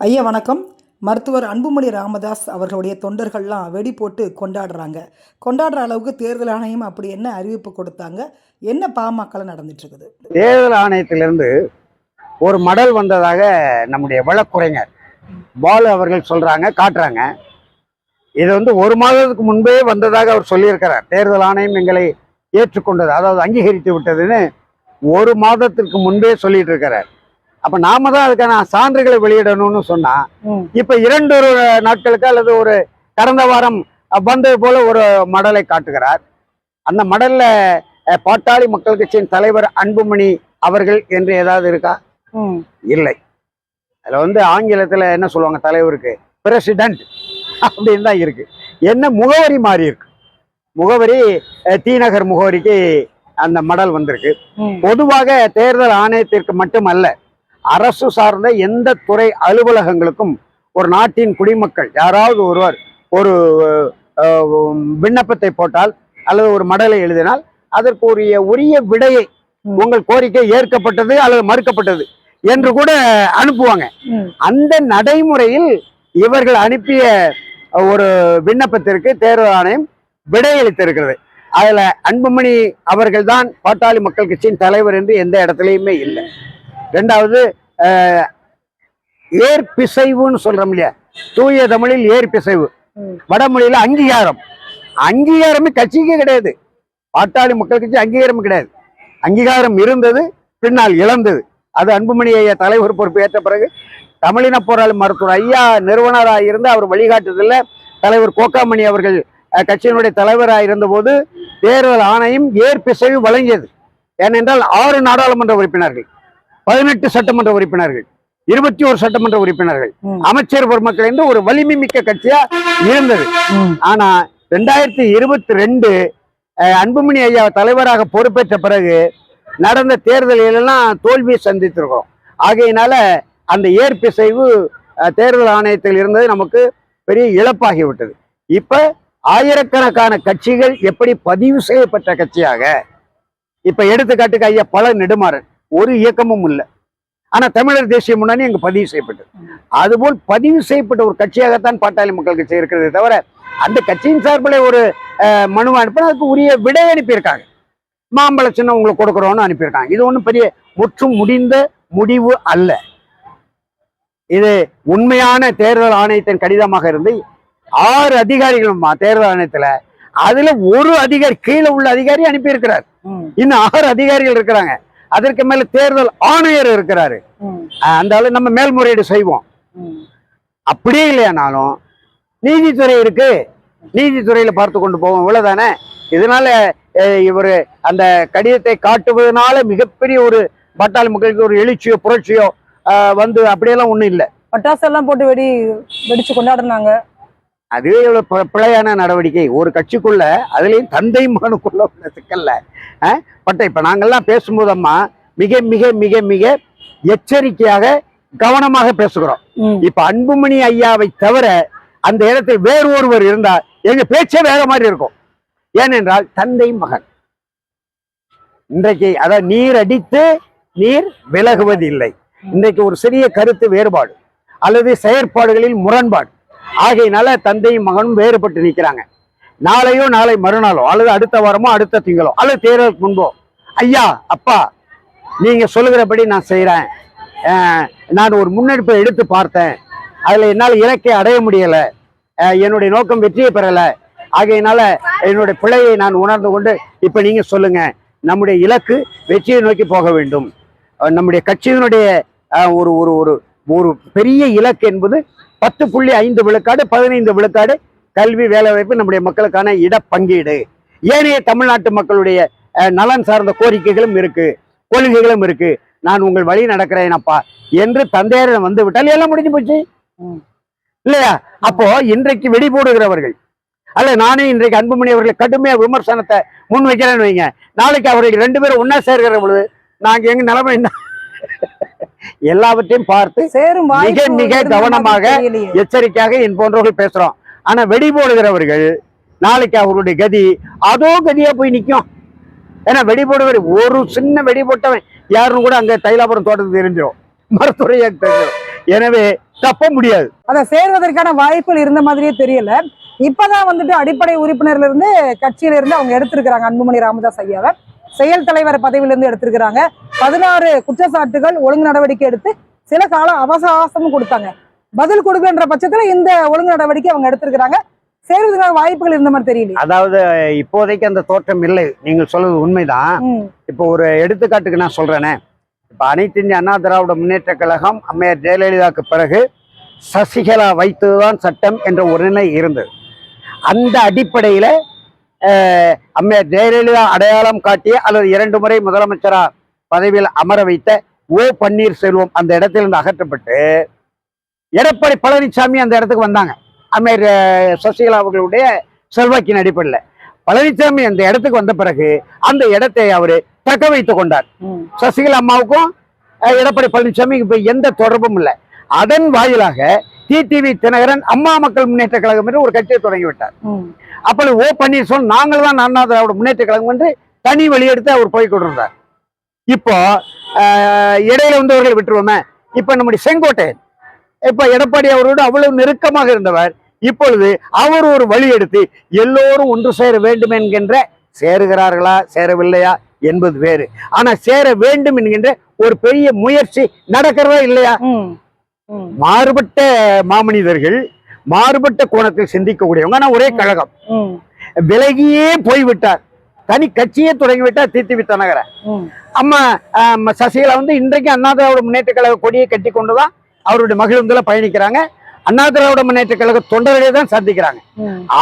ஐயா வணக்கம். மருத்துவர் அன்புமணி ராமதாஸ் அவர்களுடைய தொண்டர்கள்லாம் வெடி போட்டு கொண்டாடுறாங்க. கொண்டாடுற அளவுக்கு தேர்தல் ஆணையம் அப்படி என்ன அறிவிப்பு கொடுத்தாங்க? என்ன பாமக்கல நடந்துட்டு இருக்குது தேர்தல் ஆணையத்திலிருந்து ஒரு மடல் வந்ததாக நம்முடைய வழக்குரைஞர் பாலு அவர்கள் சொல்றாங்க காட்டுறாங்க. இது வந்து ஒரு மாதத்துக்கு முன்பே வந்ததாக அவர் சொல்லியிருக்கிறார். தேர்தல் ஆணையம் எங்களை ஏற்றுக்கொண்டது அதாவது அங்கீகரித்து விட்டதுன்னு ஒரு மாதத்திற்கு முன்பே சொல்லிட்டு இருக்கிறார். அப்ப நாம தான் அதுக்கான சான்றுகளை வெளியிடணும்னு சொன்னா இப்ப இரண்டு ஒரு நாட்களுக்கு அல்லது ஒரு கடந்த வாரம் வந்தது போல ஒரு மடலை காட்டுகிறார். அந்த மடல்ல பாட்டாளி மக்கள் கட்சியின் தலைவர் அன்புமணி அவர்கள் என்று ஏதாவது இருக்கா? இல்லை. அதுல வந்து ஆங்கிலத்துல என்ன சொல்லுவாங்க தலைவருக்கு? பிரசிடென்ட் அப்படின்னு தான் இருக்கு. என்ன முகவரி மாறி இருக்கு. முகவரி அஹ், டி நகர் முகவரிக்கு அந்த மடல் வந்திருக்கு. பொதுவாக தேர்தல் ஆணையத்திற்கு மட்டுமல்ல அரசு சார்ந்த எந்த துறை அலுவலகங்களுக்கும் ஒரு நாட்டின் குடிமக்கள் யாராவது ஒருவர் ஒரு விண்ணப்பத்தை போட்டால் அல்லது ஒரு மடலை எழுதினால் அதற்கு உரிய விடையை. உங்கள் கோரிக்கை ஏற்கப்பட்டது அல்லது மறுக்கப்பட்டது என்று கூட அனுப்புவாங்க. அந்த நடைமுறையில் இவர்கள் அனுப்பிய ஒரு விண்ணப்பத்திற்கு தேர்தல் ஆணையம் விடையளித்திருக்கிறது. அதுல அன்புமணி அவர்கள்தான் பாட்டாளி மக்கள் கட்சியின் தலைவர் என்று எந்த இடத்துலையுமே இல்லை. ரெண்டாவது அஹ், ஏற்பிசைவுன்னு சொல்றோம் இல்லையா? தூய தமிழில் ஏற்பிசைவு. வடமொழியில அங்கீகாரம். அங்கீகாரமே கட்சிக்கே கிடையாது. பாட்டாளி மக்கள் கட்சி அங்கீகாரம் கிடையாது. அங்கீகாரம் இருந்தது பின்னால் இழந்தது. அது அன்புமணி ஐயா தலைவர் பொறுப்பு ஏற்ற பிறகு தமிழின போராளி மருத்துவர் ஐயா நிறுவனராக இருந்து அவர் வழிகாட்டுதல்ல தலைவர் கோக்காமணி அவர்கள் கட்சியினுடைய தலைவராக இருந்தபோது தேர்தல் ஆணையம் ஏற்பிசைவு வழங்கியது. ஏனென்றால் ஆறு நாடாளுமன்ற உறுப்பினர்கள். பதினெட்டு சட்டமன்ற உறுப்பினர்கள் இருபத்தி ஒரு சட்டமன்ற உறுப்பினர்கள். அமைச்சர் பெருமக்கள் என்று ஒரு வலிமை மிக்க கட்சியா இருந்தது. ஆனா ரெண்டாயிரத்தி இருபத்தி ரெண்டு அன்புமணி ஐயா தலைவராக பொறுப்பேற்ற பிறகு நடந்த தேர்தலிலெல்லாம் தோல்வியை சந்தித்திருக்கிறோம். ஆகையினால அந்த ஏற்பிசைவு தேர்தல் ஆணையத்தில் இருந்தது நமக்கு பெரிய இழப்பாகிவிட்டது. இப்ப ஆயிரக்கணக்கான கட்சிகள் எப்படி பதிவு செய்யப்பட்ட கட்சியாக இப்ப எடுத்துக்காட்டுக்கு ஐயா பல நெடுமாறன். ஒரு இயக்கமும் இல்லை. ஆனா தமிழர் தேசிய முன்னணி அங்கு பதிவு செய்யப்பட்டது. அதுபோல் பதிவு செய்யப்பட்ட ஒரு கட்சியாகத்தான் பாட்டாளி மக்கள் கட்சி இருக்கிறதே தவிர அந்த கட்சியின் சார்பில் ஒரு அஹ், மனு அனுப்பினா அதுக்கு உரிய விடை அனுப்பியிருக்காங்க. மாம்பழ சின்னம் உங்களுக்கு கொடுக்குறோம்னு அனுப்பியிருக்காங்க. இது ஒன்றும் பெரிய முற்றும் முடிந்த முடிவு அல்ல. இது உண்மையான தேர்தல் ஆணையத்தின் கடிதமாக இருந்து ஆறு அதிகாரிகளும் தேர்தல் ஆணையத்துல அதுல ஒரு அதிகாரி கீழே உள்ள அதிகாரி அனுப்பியிருக்கிறார். இன்னும் ஆறு அதிகாரிகள் இருக்கிறாங்க. அதற்கு மேல தேர்தல் ஆணையர் இருக்கிறாரு. அந்த ஆளு நம்ம மேல்முறையீடு செய்வோம். அப்படியே இல்லையானாலும் நீதித்துறை இருக்கு. நீதித்துறையில பார்த்து கொண்டு போவோம். இவ்வளவுதானே? இதனால இவரு அந்த கடிதத்தை காட்டுவதனால மிகப்பெரிய ஒரு பட்டாளி மக்களுக்கு ஒரு எழுச்சியோ புரட்சியோ வந்து அப்படியெல்லாம் ஒண்ணும் இல்லை. பட்டாசு எல்லாம் போட்டு வெடி வெடிச்சு கொண்டாடுனாங்க. அதுவே இவ்வளவு பி- பிழையான நடவடிக்கை. ஒரு கட்சிக்குள்ள அதுலயும் தந்தை மகனுக்குள்ள உள்ள சிக்கல்ல அஹ், பட் இப்ப நாங்கெல்லாம் பேசும்போது அம்மா மிக மிக மிக மிக எச்சரிக்கையாக கவனமாக பேசுகிறோம். இப்ப அன்புமணி ஐயாவை தவிர அந்த இடத்தில் வேறு ஒருவர் இருந்தா எங்க பேச்சே வேற மாதிரி இருக்கும். ஏனென்றால் தந்தை மகன். இன்றைக்கு அதாவது நீர் அடித்து நீர் விலகுவதில்லை. இன்றைக்கு ஒரு சிறிய கருத்து வேறுபாடு அல்லது செயற்பாடுகளில் முரண்பாடு. ஆகையினால தந்தையும் மகனும் வேறுபட்டு நிற்கிறாங்க. நாளையோ நாளை மறுநாளோ அல்லது அடுத்த வாரமோ அடுத்த திங்களோ அல்லது தேர்தலுக்கு முன்போ ஐயா அப்பா நீங்க சொல்லுகிறபடி நான் செய்கிறேன் நான் ஒரு முன்னெடுப்பை எடுத்து பார்த்தேன். அதில் என்னால் இலக்கை அடைய முடியலை. என்னுடைய நோக்கம் வெற்றியை பெறலை. ஆகையினால என்னுடைய பிழையை நான் உணர்ந்து கொண்டு இப்போ நீங்கள் சொல்லுங்க. நம்முடைய இலக்கு வெற்றியை நோக்கி போக வேண்டும். நம்முடைய கட்சியினுடைய ஒரு ஒரு ஒரு ஒரு பெரிய இலக்கு என்பது பத்து புள்ளி ஐந்து விழுக்காடு பதினைந்து விழுக்காடு கல்வி வேலைவாய்ப்பு நம்முடைய மக்களுக்கான இடப்பங்கீடு. ஏனைய தமிழ்நாட்டு மக்களுடைய நலன் சார்ந்த கோரிக்கைகளும் இருக்கு கொள்கைகளும் இருக்கு. நான் உங்கள் வழி நடக்கிறேன் அப்பா என்று தந்தையர் வந்து விட்டால் எல்லாம் முடிஞ்சு போச்சு. இல்லையா? அப்போ இன்றைக்கு வெடி போடுகிறவர்கள் அல்ல நானே இன்றைக்கு அன்புமணி அவர்களை கடுமையா விமர்சனத்தை முன் வைக்கிறேன்னு வைங்க. நாளைக்கு அவர்கள் ரெண்டு பேரும் ஒண்ணா சேர்கிற பொழுது நாங்க எங்க நிலைமை என்ன? எல்லாவற்றையும் பார்த்து சேரும் மிக மிக கவனமாக. எச்சரிக்கையாக என் போன்றவர்கள் பேசுறோம். ஆனா வெடி போடுகிறவர்கள் நாளைக்கு அவருடைய கதி அதோ கதியா போய் நிக்கும். ஏன்னா வெடி போடுவர் ஒரு சின்ன வெடி போட்டவன் யாருன்னு கூட அங்க தைலாபுரம் தோட்டத்துக்கு தெரிஞ்சிடும் மருத்துவரையாக தெரிஞ்சிடும் எனவே தப்ப முடியாது. அதை சேர்வதற்கான வாய்ப்புகள் இருந்த மாதிரியே தெரியல. இப்பதான் வந்துட்டு அடிப்படை உறுப்பினர்ல இருந்து கட்சியில இருந்து அவங்க எடுத்திருக்கிறாங்க அன்புமணி ராமதாஸ் ஐயாவை. செயல் தலைவர் பதவியிலிருந்து எடுத்திருக்கிறாங்க. பதினாறு குற்றச்சாட்டுகள் ஒழுங்கு நடவடிக்கை எடுத்து சில கால அவகாசமும் கொடுத்தாங்க. பதில் கொடுக்கன்ற பட்சத்துல இந்த ஒழுங்கு நடவடிக்கை அவங்க எடுத்திருக்கிறாங்க. சேர்வதற்கான வாய்ப்புகள் இருந்த மாதிரி தெரியல அதாவது இப்போதைக்கு அந்த தோற்றம் இல்லை. நீங்கள் சொல்றது உண்மைதான். இப்போ ஒரு எடுத்துக்காட்டுக்கு நான் சொல்றேனே. இப்போ அனைத்து இந்திய அண்ணா திராவிட முன்னேற்ற கழகம் அம்மையார் ஜெயலலிதாவுக்கு பிறகு சசிகலா வைத்ததுதான் சட்டம் என்ற ஒரு நிலை இருந்தது. அந்த அடிப்படையில் அம்மையார் ஜெயலலிதா அடையாளம் காட்டிய அல்லது இரண்டு முறை முதலமைச்சரா பதவியில் அமர வைத்த ஓ பன்னீர்செல்வம் அந்த இடத்திலிருந்து அகற்றப்பட்டு எடப்பாடி பழனிசாமி அந்த இடத்துக்கு வந்தாங்க. அம்மையார் சசிகலா அவர்களுடைய செல்வாக்கின் அடிப்படையில். பழனிசாமி அந்த இடத்துக்கு வந்த பிறகு அந்த இடத்தை அவர் தக்க வைத்துக் கொண்டார். சசிகலா அம்மாவுக்கும் எடப்பாடி பழனிசாமிக்கு இப்ப எந்த தொடர்பும் இல்லை. அதன் வாயிலாக டிடிவி தினகரன் அம்மா மக்கள் முன்னேற்ற கழகம் என்று ஒரு கட்சியை தொடங்கி அப்பொழுது ஓ பன்னீர்செல்வம் நாங்கள் தான் அண்ணா திராவிட முன்னேற்ற கழகம் என்று தனி வழியெடுத்து அவர் போய் கொண்டிருந்தார். இப்போ இடையில வந்தவர்களை விட்டுருவோமே. இப்ப நம்முடைய செங்கோட்டையன் இப்ப எடப்பாடி அவரோடு அவ்வளவு நெருக்கமாக இருந்தவர். இப்பொழுது அவர் ஒரு வழி எடுத்து எல்லோரும் ஒன்று சேர வேண்டும் என்கின்ற சேருகிறார்களா சேரவில்லையா என்பது வேறு. ஆனா சேர வேண்டும் என்கின்ற ஒரு பெரிய முயற்சி நடக்கிறதா இல்லையா? மாறுபட்ட மாமனிதர்கள் மாறுபட்ட கோணத்தில் சிந்திக்கக்கூடியவங்க. ஆனா ஒரே கழகம். விலகியே போய்விட்டார். தனி கட்சியே தொடங்கி விட்டார் தீர்த்தி வித்தனகர அம்மா சசிகலா வந்து இன்றைக்கு அண்ணா திராவிட முன்னேற்ற கழக கொடியை கட்டி கொண்டுதான் அவருடைய மகிழ்ந்துல பயணிக்கிறாங்க. அண்ணா திராவிட முன்னேற்ற கழக தொண்டர்களே தான் சந்திக்கிறாங்க.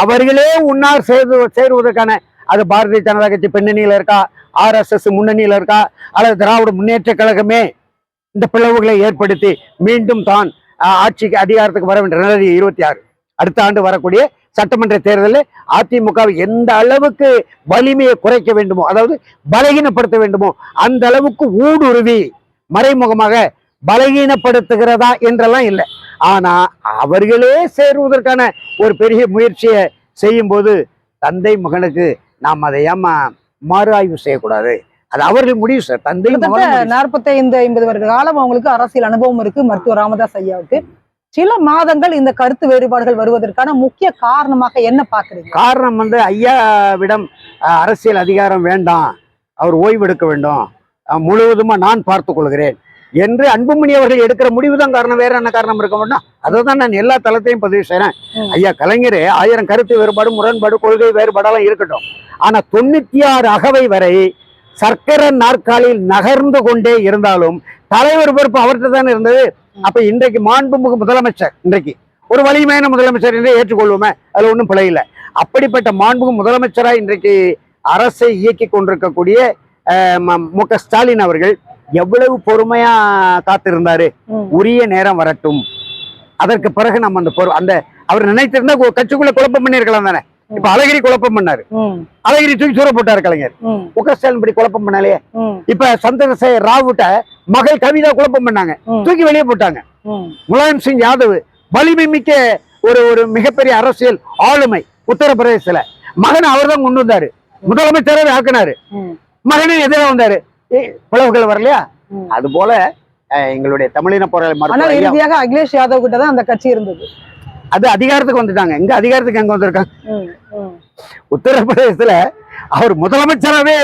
அவர்களே உன்னார் சேர்ந்து சேருவதற்கான அது பாரதிய ஜனதா கட்சி பின்னணியில இருக்கா? ஆர்எஸ்எஸ் முன்னணியில இருக்கா? அல்லது திராவிட முன்னேற்ற கழகமே இந்த பிளவுகளை ஏற்படுத்தி மீண்டும் தான் ஆட்சிக்கு அதிகாரத்துக்கு வர வேண்டிய ரெண்டாயிரத்தி இருபத்தி ஆறு. அடுத்த ஆண்டு வரக்கூடிய சட்டமன்ற தேர்தலில் அதிமுகவை எந்த அளவுக்கு வலிமையை குறைக்க வேண்டுமோ அதாவது பலகீனப்படுத்த வேண்டுமோ அந்த அளவுக்கு ஊடுருவி மறைமுகமாக பலகீனப்படுத்துகிறதா என்றெல்லாம் இல்லை. ஆனா அவர்களே சேருவதற்கான ஒரு பெரிய முயற்சியை செய்யும் போது தந்தை மகனுக்கு நாம் அதை ஏமா மறு ஆய்வு செய்யக்கூடாது? அது அவர்கள் முடிவு சார். தந்தை. நாற்பத்தைந்து ஐம்பது வருட காலம் அவங்களுக்கு அரசியல் அனுபவம் இருக்கு. மருத்துவர் ராமதாஸ் ஐயாவுக்கு. சில மாதங்கள் இந்த கருத்து வேறுபாடுகள் வருவதற்கான முக்கிய காரணமாக என்ன பாக்குறீங்க காரணம் வந்து ஐயாவிடம் அரசியல் அதிகாரம் வேண்டாம். அவர் ஓய்வெடுக்க வேண்டும். முழுவதுமா நான் பார்த்துக் கொள்கிறேன். என்று அன்புமணி அவர்கள் எடுக்கிற முடிவு தான் காரணம். வேற என்ன காரணம் இருக்க மாட்டோம் அதை தான் நான் எல்லா தளத்தையும் பதிவு செய்றேன். ம். ஐயா கலைஞரே ஆயிரம் கருத்து வேறுபாடு முரண்பாடு கொள்கை வேறுபாடெல்லாம் இருக்கட்டும். ஆனா தொண்ணூத்தி ஆறு அகவை வரை சர்க்கரை நாற்காலியில் நகர்ந்து கொண்டே இருந்தாலும் தலைவர் பொறுப்பு அவர்கிட்ட தானே இருந்தது. அப்ப இன்றைக்கு மாண்புமிகு முதலமைச்சர் இன்றைக்கு ஒரு வலிமையான முதலமைச்சர் என்று ஏற்றுக்கொள்வோமே அதுல ஒன்றும் பிழை இல்லை. அப்படிப்பட்ட மாண்புமிகு முதலமைச்சராக இன்றைக்கு அரசை இயக்கி கொண்டிருக்கக்கூடிய ம- க ஸ்டாலின் அவர்கள் எவ்வளவு பொறுமையா காத்திருந்தாரு. உரிய நேரம் வரட்டும். அதற்கு பிறகு நம்ம அந்த பொறு அந்த அவர் நினைத்திருந்தா கட்சிக்குள்ள குழப்பம் பண்ணிருக்கலாம் தானே. இப்ப அழகிரி குழப்பம் பண்ணாரு. அழகிரி தூக்கி சூற போட்டாரு கலைஞர். ம், மு க ஸ்டாலின் இப்படி குழப்பம் பண்ணலையே ம், இப்ப சந்திரசேகர் ராவுட்ட மகள் கவிதா குழப்பம் பண்ணாங்க. தூக்கி வெளியே போட்டாங்க. முலாயம் சிங் யாதவ் வலிமை மிக்க ஒரு ஒரு மிகப்பெரிய அரசியல் ஆளுமை உத்தரப்பிரதேசத்துல. மகன் அவர் தான் கொண்டு வந்தாரு. முதலமைச்சராக ஆக்கினாரு. ம், மகனும் எதிராக வந்தாரு. பிளவுகள் வரலையா. அது போல எங்களுடைய தமிழின போராளி இறுதியாக அகிலேஷ் யாதவ் கிட்ட தான் அந்த கட்சி இருந்தது. அது அதிகாரத்துக்கு வந்துட்டாங்க. எங்க அதிகாரத்துக்கு எங்க வந்திருக்காங்க? உத்தரப்பிரதேசத்துல அவர் முதலமைச்சராகவே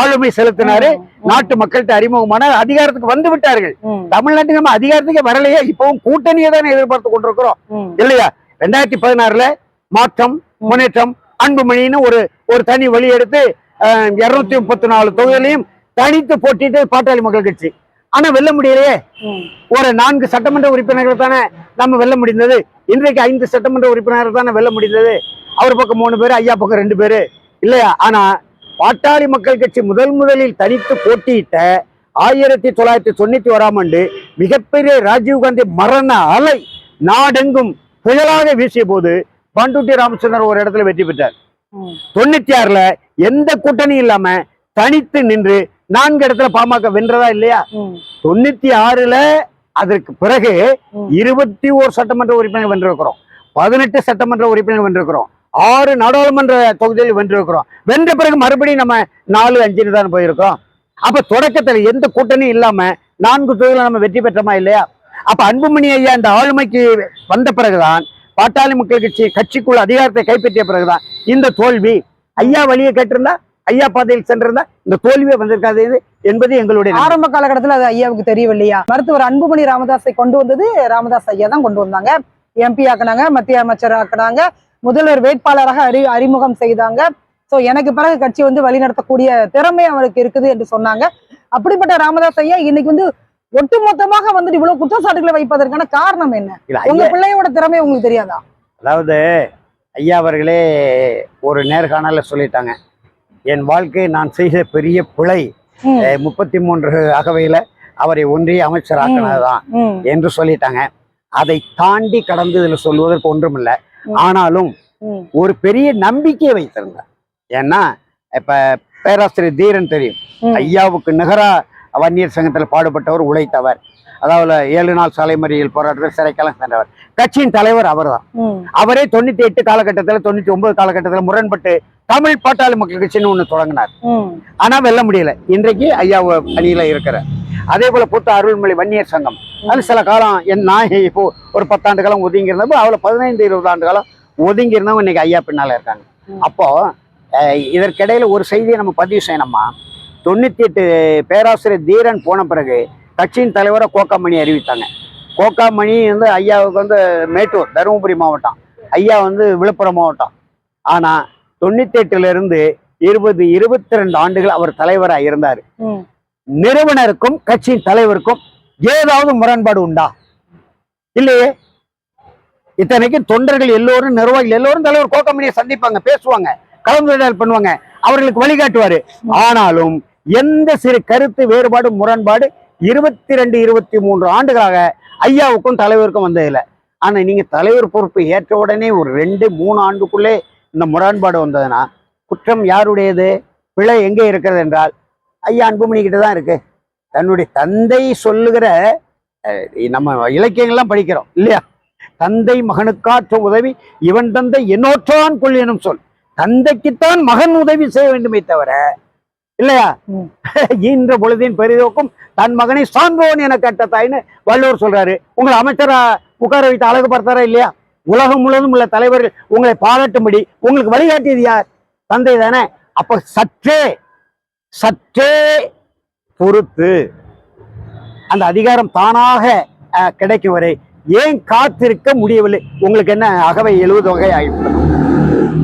ஆளுமை செலுத்தினாரு. நாட்டு மக்கள்கிட்ட அறிமுகமான அதிகாரத்துக்கு வந்து விட்டார்கள். தமிழ்நாட்டுக்கு நம்ம அதிகாரத்துக்கே வரலையே இப்பவும் கூட்டணியை தானே எதிர்பார்த்து கொண்டிருக்கிறோம். இல்லையா? ரெண்டாயிரத்தி பதினாறுல மாற்றம் முன்னேற்றம் அன்புமணின்னு ஒரு ஒரு தனி வழி எடுத்து இருநூத்தி முப்பத்தி நாலு தொகுதிகளையும் தனித்து போட்டிட்டு பாட்டாளி மக்கள் கட்சி. ஆனா வெல்ல முடியலையே. ஒரு நான்கு சட்டமன்ற உறுப்பினர்கள் தானே நம்ம வெல்ல முடிந்தது. இன்றைக்கு ஐந்து சட்டமன்ற உறுப்பினர்கள் தானே வெல்ல முடிந்தது. அவர் பக்கம் மூணு பேர் ஐயா பக்கம் ரெண்டு பேரு. இல்லையா? ஆனா பாட்டாளி மக்கள் கட்சி முதல் முதலில் தனித்து போட்டியிட்ட ஆயிரத்தி தொள்ளாயிரத்தி தொண்ணூத்தி ஓராம் ஆண்டு மிகப்பெரிய ராஜீவ்காந்தி மரண அலை நாடெங்கும் புயலாக வீசிய போது பண்டுட்டி ராமச்சந்திரன் ஒரு இடத்துல வெற்றி பெற்றார். தொண்ணூத்தி ஆறுல எந்த கூட்டணியும் இல்லாம தனித்து நின்று நான்கு இடத்துல பாமக வென்றதா இல்லையா? தொண்ணூத்தி ஆறுல அதற்கு பிறகு. இருபத்தி ஓர் சட்டமன்ற உறுப்பினர் வென்றிருக்கிறோம். பதினெட்டு சட்டமன்ற உறுப்பினர் வென்றிருக்கிறோம். ஆறு நாடாளுமன்ற தொகுதியில் வென்றிருக்கிறோம். வென்ற பிறகு மறுபடியும் நம்ம நாலு அஞ்சுன்னு தான் போயிருக்கோம். அப்ப தொடக்கத்துல எந்த கூட்டணியும் இல்லாம நான்கு தொகுதியில நம்ம வெற்றி பெற்றோமா இல்லையா? அப்ப அன்புமணி ஐயா இந்த ஆளுமைக்கு வந்த பிறகுதான் பாட்டாளி மக்கள் கட்சி கட்சிக்குள் அதிகாரத்தை கைப்பற்றிய பிறகுதான் இந்த தோல்வி. ஐயா வழியை கேட்டிருந்தா? ஐயா பாதையில் சென்றிருந்தா இந்த தோல்வியே வந்திருக்காது. என்பது எங்களுடைய. ஆரம்ப காலகட்டத்துல அது ஐயாவுக்கு தெரியவில்லையா? மருத்துவர் அன்புமணி ராமதாஸை கொண்டு வந்தது ராமதாஸ் ஐயா தான் கொண்டு வந்தாங்க. எம்பி ஆக்குனாங்க மத்திய அமைச்சர் ஆக்குனாங்க முதல்வர் வேட்பாளராக அறி அறிமுகம் செய்தாங்க. சோ எனக்கு பிறகு கட்சி வந்து வழிநடத்தக்கூடிய திறமை அவருக்கு இருக்குது என்று சொன்னாங்க. அப்படிப்பட்ட ராமதாஸ் ஐயா இன்னைக்கு வந்து ஒட்டுமொத்தமாக வந்துட்டு இவ்வளவு குற்றச்சாட்டுகளை வைப்பதற்கான காரணம் என்ன? உங்க பிள்ளையோட திறமை உங்களுக்கு தெரியாதா? அதாவது ஐயா அவர்களே ஒரு நேர்காணல சொல்லிட்டாங்க. என் வாழ்க்கை நான் செய்த பெரிய பிழை முப்பத்தி மூன்று அகவையில அவரை ஒன்றிய அமைச்சராக்கினதுதான் என்று சொல்லிட்டாங்க. அதை தாண்டி கடந்து இதுல சொல்வதற்கு ஒன்றுமில்ல. ம். ஆனாலும் ஒரு பெரிய நம்பிக்கையை வைத்திருந்தார். ஏன்னா இப்ப பேராசிரியர் தீரன் தெரியும். ஐயாவுக்கு நிகரா வன்னியர் சங்கத்தில் பாடுபட்டவர் உழைத்தவர். அதாவது ஏழு நாள் சாலை மறியல் போராட்டத்தில் சிறைக்காலம் சென்றவர். கட்சியின் தலைவர் அவர்தான். ம், அவரே தொண்ணூத்தி எட்டு காலகட்டத்தில் தொண்ணூத்தி ஒன்பது காலகட்டத்தில் முரண்பட்டு தமிழ் பாட்டாளி மக்கள் கட்சின்னு ஒண்ணு தொடங்கினார். ஆனா வெல்ல முடியல. இன்றைக்கு ஐயா அணியில இருக்கிற. அதே போல புத்த அருள்மொழி வன்னியர் சங்கம். அது சில காலம் என் நான் இப்போ ஒரு பத்தாண்டு காலம் ஒதுங்கி இருந்தப்போ அவளை பதினைந்து இருபது ஆண்டு காலம் ஒதுங்கி இருந்தவங்க இன்னைக்கு ஐயா பின்னால இருக்காங்க. அப்போ இதற்கிடையில ஒரு செய்தியை நம்ம பதிவு செய்யணுமா? தொண்ணூத்தி எட்டு பேராசிரியர் தீரன் போன பிறகு கட்சியின் தலைவரை கோக்காமணி அறிவித்தாங்க. கோக்காமணி வந்து ஐயாவுக்கு வந்து மேட்டூர் தருமபுரி மாவட்டம். ஐயா வந்து விழுப்புரம் மாவட்டம். ஆனா தொண்ணூத்தி எட்டுல இருந்து இருபது இருபத்தி ரெண்டு ஆண்டுகள் அவர் தலைவரா இருந்தார். நிறுவனருக்கும் கட்சியின் தலைவருக்கும் ஏதாவது முரண்பாடு உண்டா? இல்லையே. இத்தனைக்கு தொண்டர்கள் எல்லோரும் நிர்வாகிகள் எல்லோரும் தலைவர் கோக்கமணியை சந்திப்பாங்க பேசுவாங்க கலந்துரையாடல் பண்ணுவாங்க அவர்களுக்கு வழிகாட்டுவாரு. ஆனாலும் எந்த சிறு கருத்து வேறுபாடு முரண்பாடு இருபத்தி ரெண்டு இருபத்தி மூன்று ஆண்டுகளாக ஐயாவுக்கும் தலைவருக்கும் வந்ததில்லை. ஆனா நீங்க தலைவர் பொறுப்பு ஏற்ற உடனே ஒரு ரெண்டு மூணு ஆண்டுக்குள்ளே இந்த முரண்பாடு வந்ததுன்னா குற்றம் யாருடையது? பிழை எங்கே இருக்கிறது என்றால் ஐயா அன்புமணி கிட்ட தான் இருக்கு. தன்னுடைய தந்தை சொல்லுகிற அஹ், நம்ம இலக்கியங்கள்லாம் படிக்கிறோம் இல்லையா? தந்தை மகனுக்காற்ற உதவி இவன் தந்தை என்னோற்றான் கொள் எனும் சொல். தந்தைக்குத்தான் மகன் உதவி செய்ய வேண்டுமே தவிர இல்லையா? ம். ஈன்ற பொழுதின் பெரிதோக்கும் தன் மகனை சான்றோன் என கட்ட தாய்ன்னு வள்ளுவர் சொல்றாரு. உங்களை அமைச்சரா உட்கார வைத்து அழகு பார்த்தாரா இல்லையா? உலகம் முழுவதும் உள்ள தலைவர்கள் உங்களை பாராட்டும்படி உங்களுக்கு வழிகாட்டியது யார்? தந்தை தானே. அப்ப சற்றே சற்றே பொறுத்து அந்த அதிகாரம் தானாக கிடைக்கும் வரை ஏன் காத்திருக்க முடியவில்லை? உங்களுக்கு என்ன அகவை எழுபது வகை ஆகிவிட்டது?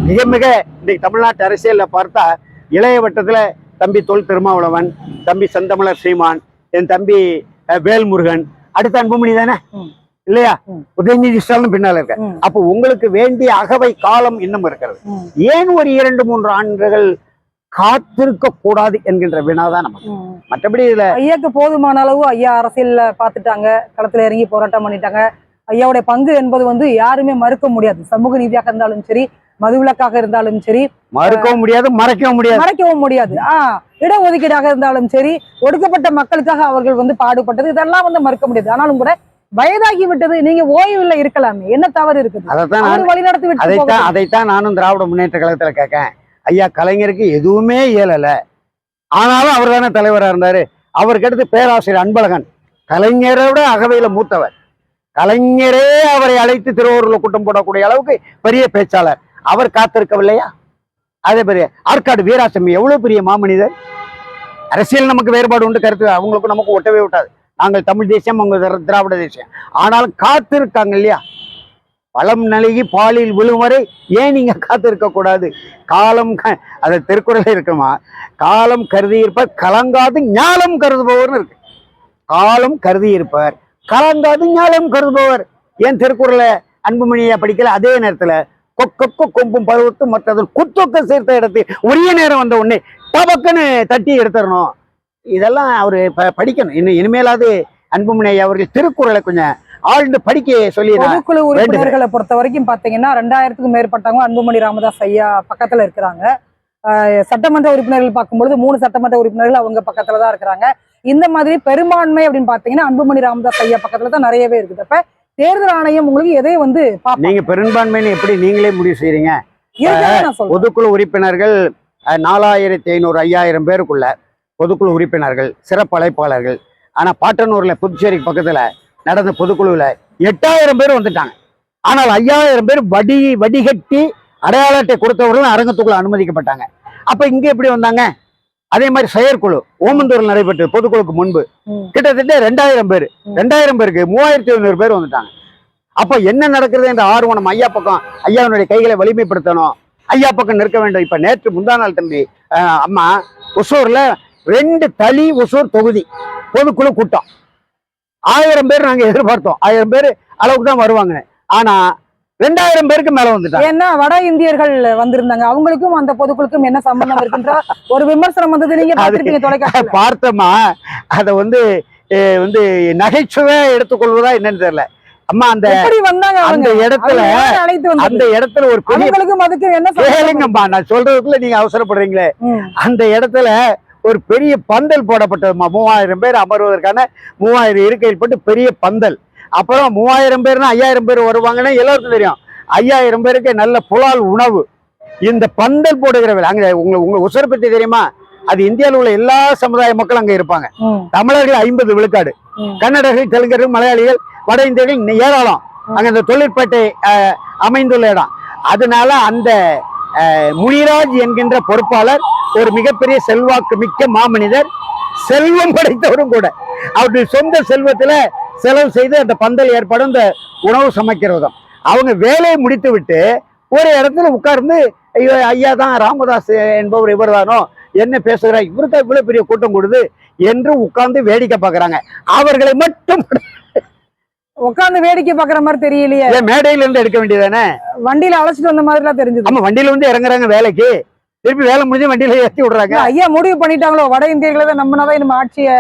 மிக மிக இன்றைக்கு தமிழ்நாட்டு அரசியல்ல பார்த்தா இளைய வட்டத்துல தம்பி தொல் திருமாவளவன் தம்பி செந்தமலர் சீமான் என் தம்பி வேல்முருகன் அடுத்த அன்புமணி தானே. இல்லையா. உதயநிதி ஸ்டாலின் பின்னால இருக்க. அப்போ உங்களுக்கு வேண்டிய அகவை காலம் இன்னும் இருக்கிறது. ஏன் ஒரு இரண்டு மூன்று ஆண்டுகள் காத்திருக்க கூடாது என்கின்ற வினாதான் நமக்கு. மற்றபடி இதுல ஐயாக்கு போதுமான அளவு ஐயா அரசியல்ல பாத்துட்டாங்க. களத்துல இறங்கி போராட்டம் பண்ணிட்டாங்க. ஐயாவுடைய பங்கு என்பது வந்து யாருமே மறுக்க முடியாது. சமூக நீதியாக இருந்தாலும் சரி மதுவிலக்காக இருந்தாலும் சரி மறுக்கவும் முடியாது மறைக்கவும் முடியாது. மறைக்கவும் முடியாது. ஆஹ் இடஒதுக்கீடாக இருந்தாலும் சரி ஒடுக்கப்பட்ட மக்களுக்காக அவர்கள் வந்து பாடுபட்டது இதெல்லாம் வந்து மறுக்க முடியாது. ஆனாலும் கூட வயதாகி விட்டது நீங்க ஓய்வுல இருக்கலாமே. என்ன தவறு இருக்குது? அதைத்தான் வழிநடத்தி விட்டு அதைத்தான். அதைத்தான் நானும் திராவிட முன்னேற்ற கழகத்துல கேட்கேன். ஐயா கலைஞருக்கு எதுவுமே இயலல. ஆனாலும் அவர் தானே தலைவரா இருந்தாரு. அவருக்கு அடுத்து பேராசிரியர் அன்பழகன். கலைஞரோட அகவையில மூத்தவர். கலைஞரே அவரை அழைத்து திருவூர்ல கூட்டம் போடக்கூடிய அளவுக்கு பெரிய பேச்சாளர். அவர் காத்திருக்கவில்லையா? அதே பெரிய ஆற்காடு வீராசமி எவ்வளவு பெரிய மாமனிதர்? அரசியல் நமக்கு வேறுபாடு உண்டு கருத்து அவங்களுக்கு நமக்கு ஒட்டவே விட்டாது நாங்கள் தமிழ் தேசியம் அவங்க திராவிட தேசியம். ஆனாலும் காத்திருக்காங்க இல்லையா? பழம் நழுகி பாலில் விழும் வரை ஏன் நீங்க காத்திருக்க கூடாது? காலம் அது திருக்குறள் இருக்குமா? காலம் கருதி இருப்பார் கலங்காது ஞாலம் கருதுபவர்னு இருக்கு. காலம் கருதி இருப்பார் கலங்காது ஞாலம் கருதுபவர். ஏன் திருக்குறளை அன்புமணியை படிக்கல? அதே நேரத்துல கொக்கொக்கு கொம்பும் பருவத்து மற்றதன் குத்தொக்க சேர்த்த இடத்து உரிய நேரம் வந்த உடனே டபக்குன்னு தட்டி எடுத்துடணும். இதெல்லாம் அவரு ப- படிக்கணும். இன்னும் இனிமேலாவது அன்புமணி அவர்கள் திருக்குறளை கொஞ்சம் ஆழ்ந்து படிக்க சொல்லி பொதுக்குழு உறுப்பினர்களை பொறுத்த வரைக்கும் பாத்தீங்கன்னா ரெண்டாயிரத்துக்கும் மேற்பட்டவங்க அன்புமணி ராமதாஸ் ஐயா பக்கத்துல இருக்கிறாங்க. சட்டமன்ற உறுப்பினர்கள் பார்க்கும்பொழுது மூணு சட்டமன்ற உறுப்பினர்கள் அவங்க பக்கத்துல தான் இருக்கிறாங்க. இந்த மாதிரி பெரும்பான்மை அப்படின்னு பாத்தீங்கன்னா அன்புமணி ராமதாஸ் ஐயா பக்கத்துல தான் நிறையவே இருக்குது. அப்ப தேர்தல் ஆணையம் உங்களுக்கு எதை வந்து நீங்க பெரும்பான்மைன்னு எப்படி நீங்களே முடிவு சொல்றேன். பொதுக்குழு உறுப்பினர்கள் நாலாயிரத்தி ஐநூறு ஐயாயிரம் பேருக்குள்ள பொதுக்குழு உறுப்பினர்கள் சிறப்பு அழைப்பாளர்கள். ஆனா பாட்டனூர்ல புதுச்சேரி பக்கத்துல நடந்த பொதுக்குழுவில் எட்டாயிரம் பேர் வந்துட்டாங்க. ஆனால் ஐயாயிரம் பேர் வடி வடிகட்டி அடையாள அட்டை கொடுத்தவர்களும் அரங்கத்துக்குள்ள அனுமதிக்கப்பட்டாங்க. அப்ப இங்க எப்படி வந்தாங்க? அதே மாதிரி செயற்குழு ஓமந்தூரில் நடைபெற்றது பொதுக்குழுக்கு முன்பு. கிட்டத்தட்ட ரெண்டாயிரம் பேர். ரெண்டாயிரம் பேருக்கு மூவாயிரத்தி ஐநூறு பேர் வந்துட்டாங்க. அப்ப என்ன நடக்கிறது என்ற ஆர்வம் ஐயா பக்கம் ஐயாவுடைய கைகளை வலிமைப்படுத்தணும் ஐயா பக்கம் நிற்க வேண்டும். இப்ப நேற்று முந்தா நாள் தம்பி அம்மா ஒசூர்ல ரெண்டு தளி ஒசூர் தொகுதி பொதுக்குழு கூட்டம். ஆயிரம் பேர் நாங்க எதிர்பார்த்தோம். ஆயிரம் பேர் அளவுக்கு தான் வருவாங்க. ஆனா ரெண்டாயிரம் பேருக்கு மேல வந்துட்டாங்க. ஏன்னா வட இந்தியர்கள் வந்திருந்தாங்க. அவங்களுக்கும் அந்த பொதுக்குழுக்கும் என்ன சம்பந்தம் இருக்குன்ற ஒரு விமர்சனம் வந்தது. நீங்க தொலைக்காட்சியில. பார்த்தோமா? அதை வந்து வந்து நகைச்சுவை எடுத்துக்கொள்வதா என்னன்னு தெரியல. அம்மா அந்த வந்தாங்க அந்த இடத்துல அந்த இடத்துல ஒரு பெரிய அவங்களுக்கும் அதுக்கும் என்ன? கேளுங்கம்மா நான் சொல்றதுக்குள்ள நீங்க அவசரப்படுறீங்களே. அந்த இடத்துல ஒரு பெரிய பந்தல் போடப்பட்டதுமா? மூவாயிரம் பேர் அமர்வதற்கான மூவாயிரம் இருக்கையில் போட்டு பெரிய பந்தல். அப்புறம் மூவாயிரம் பேர்னா ஐயாயிரம் பேர் வருவாங்கன்னு எல்லாருக்கும் தெரியும். ஐயாயிரம் பேருக்கு நல்ல புலால் உணவு. இந்த பந்தல் போடுகிற வேலை அங்க உங்க உங்க உசரை பத்தி தெரியுமா? அது இந்தியாவில் உள்ள எல்லா சமுதாய மக்களும் அங்க இருப்பாங்க. தமிழர்கள் ஐம்பது விழுக்காடு. கன்னடர்கள் தெலுங்கர்கள் மலையாளிகள் வட இந்தியர்கள் ஏராளம். அங்க இந்த தொழிற்பேட்டை அமைந்துள்ள இடம். அதனால அந்த முனிராஜ் என்கின்ற பொறுப்பாளர் ஒரு மிகப்பெரிய செல்வாக்கு மிக்க மாமனிதர் செல்வம் படைத்தவரும் கூட. அவருடைய சொந்த செல்வத்துல செலவு செய்து அந்த பந்தல் ஏற்பாடும் இந்த உணவு சமைக்கிறதும். அவங்க வேலையை முடித்து விட்டு ஒரு இடத்துல உட்கார்ந்து ஐயோ ஐயா தான் ராமதாஸ் என்பவர் இவர்தானோ என்ன பேசுகிறார்? இவருக்கு இவ்வளவு பெரிய கூட்டம் கொடுது என்று உட்கார்ந்து வேடிக்கை பார்க்கறாங்க. அவர்களை மட்டும் உட்கார்ந்து வேடிக்கை பாக்குற மாதிரி தெரியலையே. மேடையில இருந்து எடுக்க வேண்டியதானே? வண்டியில அழைச்சிட்டு வந்த மாதிரி எல்லாம் தெரிஞ்சது. ஆமா வண்டியில வந்து இறங்குறாங்க வேலைக்கு. திருப்பி வேலை முடிஞ்சு வண்டியில ஏற்றி விடுறாங்க. ஐயா முடிவு பண்ணிட்டாங்களோ? வட இந்தியர்களை தான் நம்பினாதான் நம்ம ஆட்சிய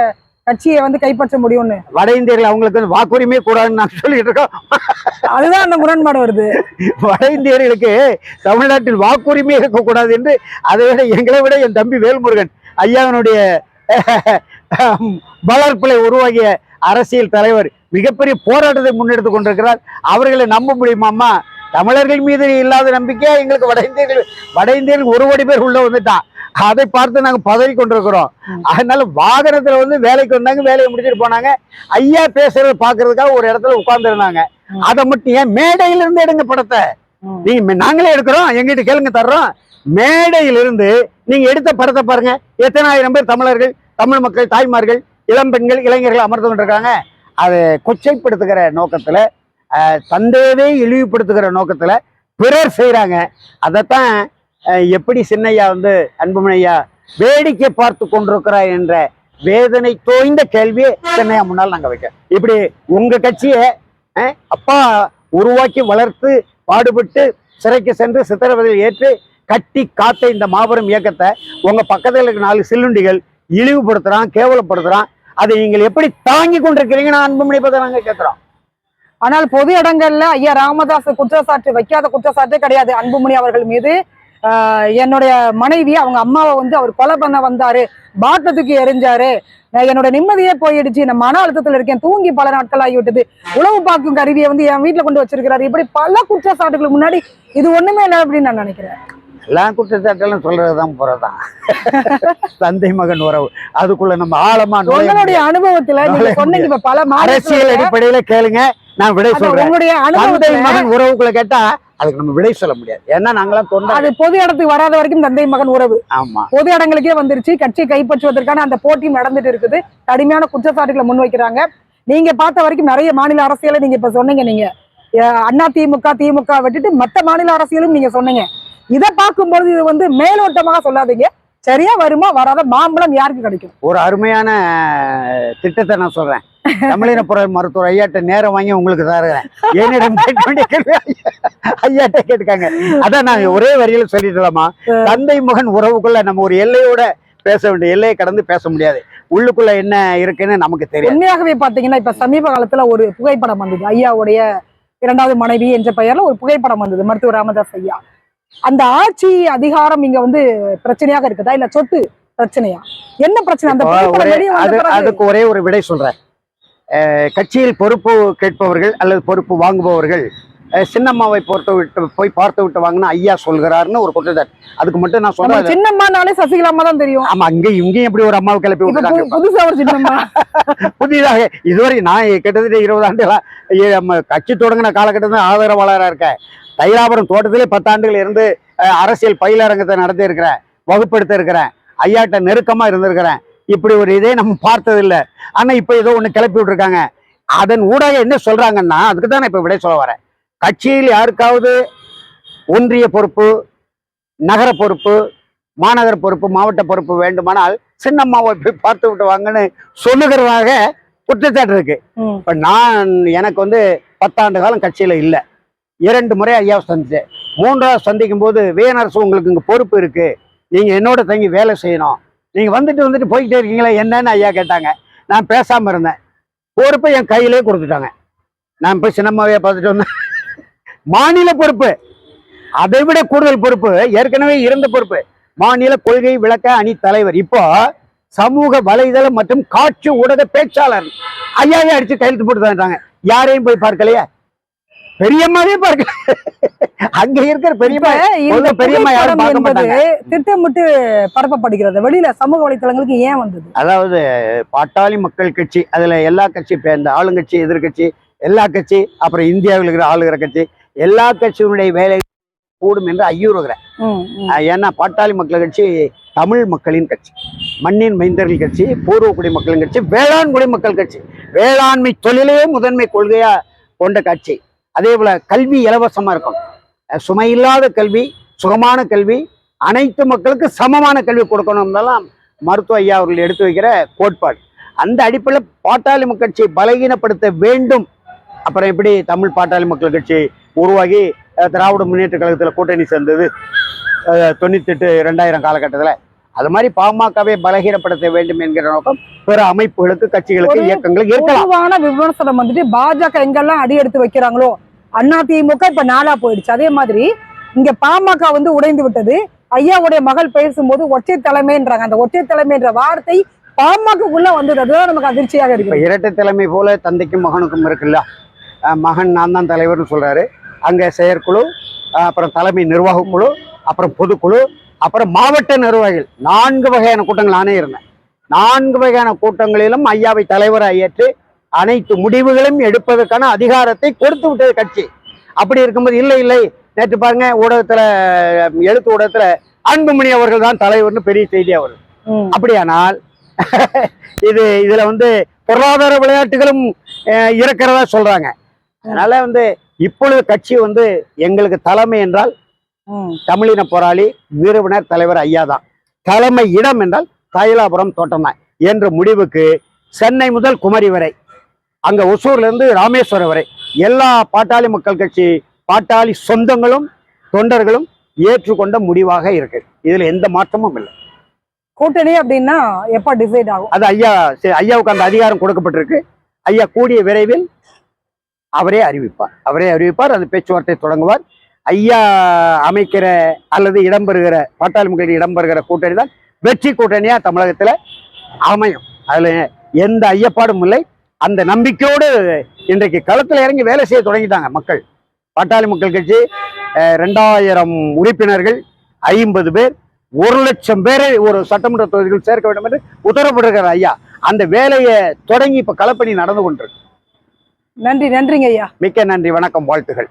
கட்சியை வந்து கைப்பற்ற முடியும்னு. வட இந்தியர்கள் அவங்களுக்கு வந்து வாக்குரிமையே கூடாதுன்னு நான் சொல்லிட்டு இருக்கோம். அதுதான் அந்த முரண்பாடு வருது. வட இந்தியர்களுக்கு தமிழ்நாட்டில் வாக்குரிமை இருக்கக்கூடாது என்று அதை விட எங்களை விட என் தம்பி வேல்முருகன் ஐயாவினுடைய வளர்ப்பிலை உருவாகிய அரசியல் தலைவர் மிகப்பெரிய போராட்டத்தை முன்னெடுத்து கொண்டிருக்கிறார். அவர்களை நம்ப முடியுமாம்மா தமிழர்கள் மீது இல்லாத நம்பிக்கையா எங்களுக்கு வட இந்தியர்கள் வட இந்தியர்கள் ஒரு கோடி பேர் உள்ள வந்துட்டான். அதை பார்த்து நாங்க பதறி கொண்டிருக்கிறோம். அதனால வாகனத்துல வந்து வேலைக்கு வந்தாங்க வேலையை முடிச்சிட்டு போனாங்க. ஐயா பேசுறத பாக்குறதுக்காக ஒரு இடத்துல உட்கார்ந்து இருந்தாங்க ம். அதை மட்டும் ஏன் மேடையில இருந்து எடுங்க படத்தை. நீங்க நாங்களே எடுக்கிறோம் எங்கிட்ட கேளுங்க தர்றோம். மேடையிலிருந்து நீங்க எடுத்த படத்தை பாருங்க. எத்தனை ஆயிரம் பேர் தமிழர்கள் தமிழ் மக்கள் தாய்மார்கள் இளம் பெண்கள் இளைஞர்கள் அமர்ந்து கொண்டிருக்காங்க. அதை கொச்சைப்படுத்துகிற நோக்கத்துல தந்தையவே இழிவுபடுத்துகிற நோக்கத்துல பிறர் செய்றாங்க. அதைத்தான் எப்படி சின்னையா வந்து அன்புமணியா வேடிக்கை பார்த்து கொண்டிருக்கிறார் என்ற வேதனை தோய்ந்த கேள்வியை சின்னையா முன்னால் நாங்க வைக்க இப்படி உங்க கட்சியை அஹ், அப்பா உருவாக்கி வளர்த்து பாடுபட்டு சிறைக்கு சென்று சித்திரவதையில் ஏற்று கட்டி காத்த இந்த மாபெரும் இயக்கத்தை உங்க பக்கத்துல இருக்க நாலு சில்லுண்டிகள் இழிவுபடுத்துறான் கேவலப்படுத்துறான். அதை நீங்கள் எப்படி தாங்கி கொண்டிருக்கிறீங்கன்னு அன்புமணி பத்தி நாங்க கேட்கிறோம். ஆனால் பொது இடங்கள்ல ஐயா ராமதாஸ் குற்றச்சாட்டு வைக்காத குற்றச்சாட்டே கிடையாது அன்புமணி அவர்கள் மீது. என்னுடைய மனைவி அவங்க அம்மாவை வந்து அவர் கொலை பண்ண வந்தாரு. பாட்டத்துக்கு எரிஞ்சாரு. நான் என்னோட நிம்மதியே போயிடுச்சு. நான் மன அழுத்தத்துல இருக்கேன். தூங்கி பல நாட்கள் ஆகிவிட்டது. உளவு பார்க்கும் கருவியை வந்து என் வீட்டுல கொண்டு வச்சிருக்கிறாரு. இப்படி பல குற்றச்சாட்டுகளுக்கு முன்னாடி இது ஒண்ணுமே இல்லை அப்படின்னு நான் நினைக்கிறேன். எல்லா குற்றச்சாட்டெல்லாம் சொல்றதுதான் போறதான் தந்தை மகன் உறவு. அதுக்குள்ள நம்ம ஆழமா உங்களுடைய. அனுபவத்துல நீங்க சொன்னீங்க இப்ப பல அரசியல் அடிப்படையில கேளுங்க. நான் விடை சொல்றேன். உங்களுடைய தந்தை அனுபவத்துல மகன் உறவுக்குள்ள கேட்டா அதுக்கு நம்ம விடை சொல்ல முடியாது. ஏன்னா நாங்களாம் தொண்டை அது பொது இடத்துக்கு வராத வரைக்கும் தந்தை மகன் உறவு. ஆமா. பொது இடங்களுக்கே வந்துருச்சு. கட்சியை கைப்பற்றுவதற்கான அந்த போட்டியும் நடந்துட்டு இருக்குது. கடுமையான குற்றச்சாட்டுகளை முன்வைக்கிறாங்க நீங்க பார்த்த வரைக்கும் நிறைய மாநில அரசியலை நீங்க இப்ப சொன்னீங்க நீங்க. அண்ணா திமுக திமுக விட்டுட்டு மத்த மாநில அரசியலும் நீங்க சொன்னீங்க. இதை பார்க்கும்போது இது வந்து மேலோட்டமாக சொல்லாதீங்க. சரியா வருமா வராத மாம்பழம் யாருக்கு கிடைக்கும்? ஒரு அருமையான திட்டத்தை நான் சொல்றேன். தமிழின மருத்துவர் ஐயாட்ட நேரம் வாங்கி உங்களுக்கு தருகிறேன் என்னிடம் கேட்க வேண்டிய கேள்வி ஐயா- ஐயாட்ட கேட்டுக்காங்க. அதான் நான் ஒரே வரியில சொல்லிடலாமா தந்தை மகன் உறவுக்குள்ள நம்ம ஒரு எல்லையோட பேச வேண்டிய எல்லையை கடந்து பேச முடியாது. உள்ளுக்குள்ள என்ன இருக்குன்னு நமக்கு தெரியும் உண்மையாகவே பாத்தீங்கன்னா இப்ப சமீப காலத்துல ஒரு புகைப்படம் வந்தது. ஐயாவுடைய இரண்டாவது மனைவி என்ற பெயர்ல ஒரு புகைப்படம் வந்தது மருத்துவர் ராமதாஸ் ஐயா. அந்த ஆட்சி அதிகாரம் இங்க வந்து பிரச்சனையாக இருக்குதா? இல்ல சொத்து பிரச்சனையா? என்ன பிரச்சனை? அந்த அதுக்கு ஒரே ஒரு விடை சொல்றேன். கட்சியில் பொறுப்பு கேட்பவர்கள் அல்லது பொறுப்பு வாங்குபவர்கள் சின்னம்மாவை பொறுத்து விட்டு போய் பார்த்து விட்டு வாங்கன்னு ஐயா சொல்கிறாருன்னு ஒரு குற்றச்சாட்டு. அதுக்கு மட்டும் நான் சொல்றேன். சின்னம்மானாலே சசிகலா அம்மா தான் தெரியும். ஆமா அங்க இங்கேயும் எப்படி ஒரு அம்மாவை கிளப்பி பு- புதுசா ஒரு சின்னம்மா. புதிதாக இதுவரை நான் கிட்டத்தட்ட இருபது ஆண்டுகளா கட்சி தொடங்கின காலகட்டத்தில் ஆதரவாளராக இருக்கேன் தைலாபுரம் தோட்டத்திலே பத்தாண்டுகள் இருந்து அரசியல் பயிலரங்கத்தை நடத்தி இருக்கிறேன் வகுப்படுத்த இருக்கிறேன் ஐயாட்ட நெருக்கமா இருந்திருக்கிறேன். இப்படி ஒரு இதே நம்ம பார்த்ததில்லை. ஆனா இப்ப ஏதோ ஒண்ணு கிளப்பி விட்டுருக்காங்க. அதன் ஊடாக என்ன சொல்றாங்கன்னா அதுக்கு தான் நான் இப்ப விடை சொல்ல வரேன். கட்சியில் யாருக்காவது ஒன்றிய பொறுப்பு நகர பொறுப்பு மாநகர பொறுப்பு மாவட்ட பொறுப்பு வேண்டுமானால் சின்னம்மாவை போய் பார்த்து விட்டு வாங்கன்னு சொல்லுகிறதாக குற்றச்சாட்டு இருக்கு. இப்ப நான் எனக்கு வந்து பத்தாண்டு காலம் கட்சியில இல்லை. இரண்டு முறை ஐயாவை சந்திச்சேன். மூன்றாவது சந்திக்கும் போது வேனரசு உங்களுக்கு இங்க பொறுப்பு இருக்கு. நீங்க என்னோட தங்கி வேலை செய்யணும். நீங்க வந்துட்டு வந்துட்டு போய்கிட்டே இருக்கீங்களா என்னன்னு ஐயா கேட்டாங்க. நான் பேசாம இருந்தேன். பொறுப்பை என் கையிலே கொடுத்துட்டாங்க. நான் போய் சின்னம்மாவே பார்த்துட்டு வந்தேன். மாநில பொறுப்பு. அதை விட கூடுதல் பொறுப்பு ஏற்கனவே இருந்த பொறுப்பு. மாநில கொள்கை விளக்க அணி தலைவர். இப்போ சமூக வலைதளம் மற்றும் காட்சி ஊடக பேச்சாளர். ஐயாவே அடிச்சு கையெழுத்து போட்டு தந்துட்டாங்க யாரையும் போய் பார்க்கலையா? பெரியம்மாவே பார்க்கல. அங்க இருக்கிற பெரியம்மா இந்த பெரியம்மா யாரும் பார்க்க மாட்டாங்க. திட்டமிட்டு பரப்பப்படுகிறது. வெளியில சமூக வலைத்தளங்களுக்கு ஏன் வந்தது? அதாவது பாட்டாளி மக்கள் கட்சி அதுல எல்லா கட்சி இந்த ஆளுங்கட்சி எதிர்கட்சி எல்லா கட்சி அப்புறம் இந்தியாவில் இருக்கிற ஆளுகிற கட்சி எல்லா கட்சியினுடைய வேலை கூடும் என்று ஐயுறுகிறேன் ஏன்னா பாட்டாளி மக்கள் கட்சி தமிழ் மக்களின் கட்சி மண்ணின் மைந்தர்கள் கட்சி பூர்வக்குடி மக்களின் கட்சி வேளாண் குடி மக்கள் கட்சி வேளாண்மை தொழிலே முதன்மை கொள்கையா கொண்ட கட்சி. அதே போல கல்வி இலவசமா இருக்கும். சுமையில்லாத கல்வி சுகமான கல்வி அனைத்து மக்களுக்கு சமமான கல்வி கொடுக்கணும்னெல்லாம் மருத்துவ ஐயா அவர்கள் எடுத்து வைக்கிற கோட்பாடு. அந்த அடிப்படையில் பாட்டாளி மக்கள் கட்சியை பலகீனப்படுத்த வேண்டும். அப்புறம் எப்படி தமிழ் பாட்டாளி மக்கள் கட்சி உருவாகி திராவிட முன்னேற்ற கழகத்தில் கூட்டணி சேர்ந்தது தொண்ணூத்தெட்டு ரெண்டாயிரம் காலகட்டத்தில். அது மாதிரி பாமகவை பலகீனப்படுத்த வேண்டும் என்கிற நோக்கம் பிற அமைப்புகளுக்கு கட்சிகளுக்கு இயக்கங்களுக்கு இருக்கலாம் விமர்சனம் வந்துட்டு பாஜக எங்கெல்லாம் அடி எடுத்து வைக்கிறாங்களோ அண்ணா திமுக இப்ப நாளா போயிடுச்சு. அதே மாதிரி இங்க பாமக வந்து உடைந்து விட்டது. ஐயாவுடைய மகள் பேசும்போது ஒற்றை தலைமைன்றாங்க. அந்த ஒற்றை தலைமைன்ற வார்த்தை பாமகக்குள்ள வந்தது. அதுதான் நமக்கு அதிர்ச்சியாக இருக்கு இரட்டை தலைமை போல தந்தைக்கும் மகனுக்கும் இருக்குல்ல. மகன் நான் தான் தலைவர்னு சொல்றாரு. அங்க செயற்குழு அப்புறம் தலைமை நிர்வாக குழு அப்புறம் பொதுக்குழு அப்புறம் மாவட்ட நிர்வாகிகள். நான்கு வகையான கூட்டங்கள் நானே இருந்தேன். நான்கு வகையான கூட்டங்களிலும் ஐயாவை தலைவராக ஏற்று அனைத்து முடிவுகளையும் எடுப்பதற்கான அதிகாரத்தை கொடுத்து விட்டது கட்சி. அப்படி இருக்கும்போது இல்லை இல்லை. நேற்று பாருங்க ஊடகத்துல எழுத்து ஊடகத்துல அன்புமணி அவர்கள் தான் தலைவர்னு பெரிய செய்தி அவர். ம். அப்படியானால் இது இதுல வந்து பொருளாதார விளையாட்டுகளும் இருக்கிறதா சொல்றாங்க. அதனால வந்து இப்பொழுது கட்சி வந்து எங்களுக்கு தலைமை என்றால். தமிழின போராளி நிறுவனர் தலைவர் ஐயா தான். தலைமை இடம் என்றால் தைலாபுரம் தோட்டம் தான் என்ற முடிவுக்கு சென்னை முதல் குமரி வரை அங்க ஒசூர்ல இருந்து ராமேஸ்வரம் வரை எல்லா பாட்டாளி மக்கள் கட்சி பாட்டாளி சொந்தங்களும் தொண்டர்களும் ஏற்றுக்கொண்ட முடிவாக இருக்கு. இதுல எந்த மாற்றமும் இல்லை. கூட்டணி அப்படின்னா எப்ப டிசைட் ஆகும்? அது ஐயா ஐயாவுக்கு அந்த அதிகாரம் கொடுக்கப்பட்டிருக்கு. ஐயா கூடிய விரைவில் அவரே அறிவிப்பார். அவரே அறிவிப்பார் அது பேச்சுவார்த்தை தொடங்குவார். ஐயா அமைக்கிற அல்லது இடம்பெறுகிற பாட்டாளி மக்களுக்கு இடம்பெறுகிற கூட்டணி தான் வெற்றி கூட்டணியா தமிழகத்துல அமையும். அதுல எந்த ஐயப்பாடும் இல்லை. அந்த நம்பிக்கையோடு இன்றைக்கு களத்துல இறங்கி வேலை செய்ய தொடங்கிட்டாங்க மக்கள். பாட்டாளி மக்கள் கட்சி ரெண்டாயிரம் உறுப்பினர்கள் ஐம்பது பேர் ஒரு லட்சம் பேரை ஒரு சட்டமன்ற தொகுதிகள் சேர்க்க வேண்டும் என்று உத்தரவிட்டிருக்கிறார் ஐயா. அந்த வேலையை தொடங்கி இப்ப களப்பணி நடந்து கொண்டிருக்கு. நன்றி நன்றிங்க ஐயா. மிக்க நன்றி வணக்கம் வாழ்த்துகள்.